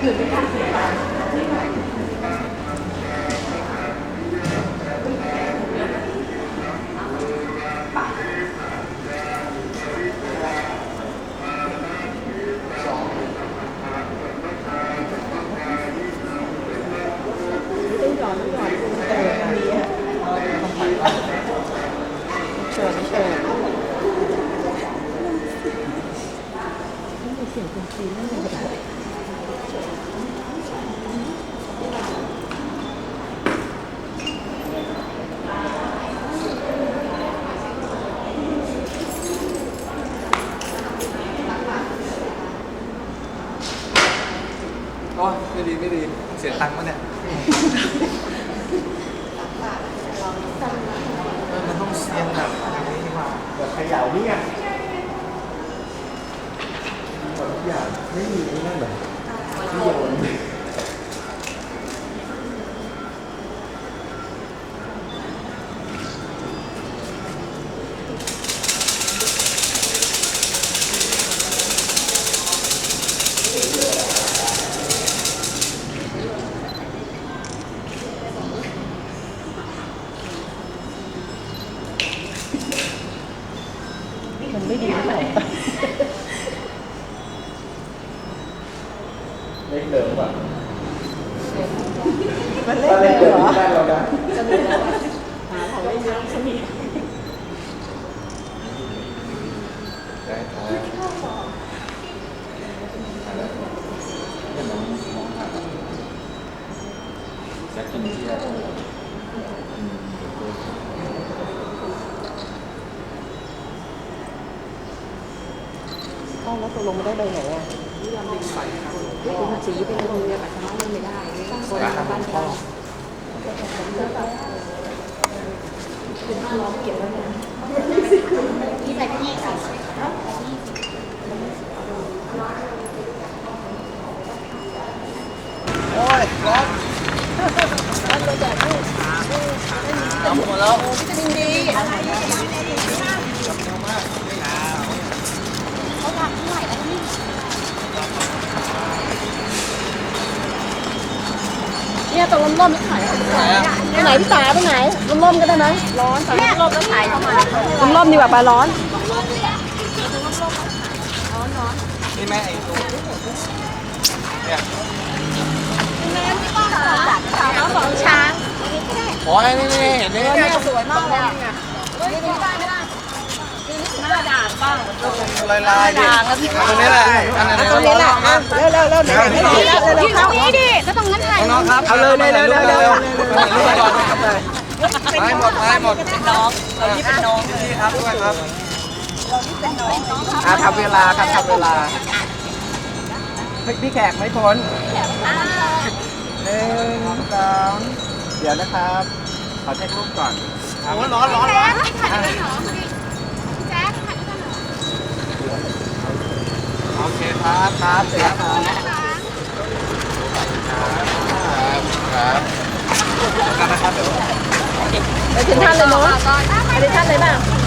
เอออันนี้อะเชิญเชิญเสียงคนจีนนั่นเลย โอ้ยไม่ดีไม่ดีเสียตังค์มาเนี่ย เออมันต้องเสียงแบบอย่างนี้ดีกว่าแบบเขย่านี่ไงแบบทุกอย่างไม่มีไอ้นั่นเหรอ ที่โยนมั เปล่าเล็กเดิมป่ะมันเล่ถ้านเลเล็ยกเหเดิรมอที่บ้านเราได้จะมีแล้วอะหาของเล่นเยอะจะมีได้ครับเนี่ยน้องมองหาแจ็คกินเทียอืมเดี๋ยวดูเอ้าแล้วตกลงมาได้ใบไหนอะ นี่ลำบินใส่ครับคุณสีเป็นคนเนี่ยแต่น้องไม่ได้คนบ้านพ่อคุณห้าร้อยเก็บแล้วเนี่ยที่ไปที่ค่ะโอ้ยร้อนเอาหมดแล้ววิตามินดีอะไรเขาดังเท่าไหร่แล้วนี่ เนี่ยตรงร่มๆไม่ขายเอาไปไหนอะไปไหนพี่ตาไปไหนร่มๆก็ได้ไหมร้อนสายเนี่ยลมแล้วถ่ายเข้ามาร่มๆดีกว่าปลาร้อนนี่แม่ไอ้ตัวเนี่ยน้องสองช้างโอ้ยนี่นี่เห็นนี่เนี่ยสวยมากเลยอะ ลายลายดิตรงนี้แหละอันไหนตรงนี้แหละอะเร็วเร็วเร็วไหนไหนไม่ไหนแล้วเร็วที่เข้าตรงนี้ดิก็ตรงนั้นถ่ายน้องครับเอาเลยเลยเลยเลยเลยไม้หมดไม้หมดเป็นน้องเราที่เป็นน้องพี่ครับด้วยครับอะทำเวลาครับทำเวลาพี่แขกไม่พ้นหนึ่งสองเดี๋ยวนะครับ ขอเช็ครูปก่อนโอ้ร้อนร้อนร้อน ครับครับเสร็จแล้วครับครับครับกันนะครับเดี๋ยวไปถึงท่านเลยเนาะไปถึงท่านเลยป่ะ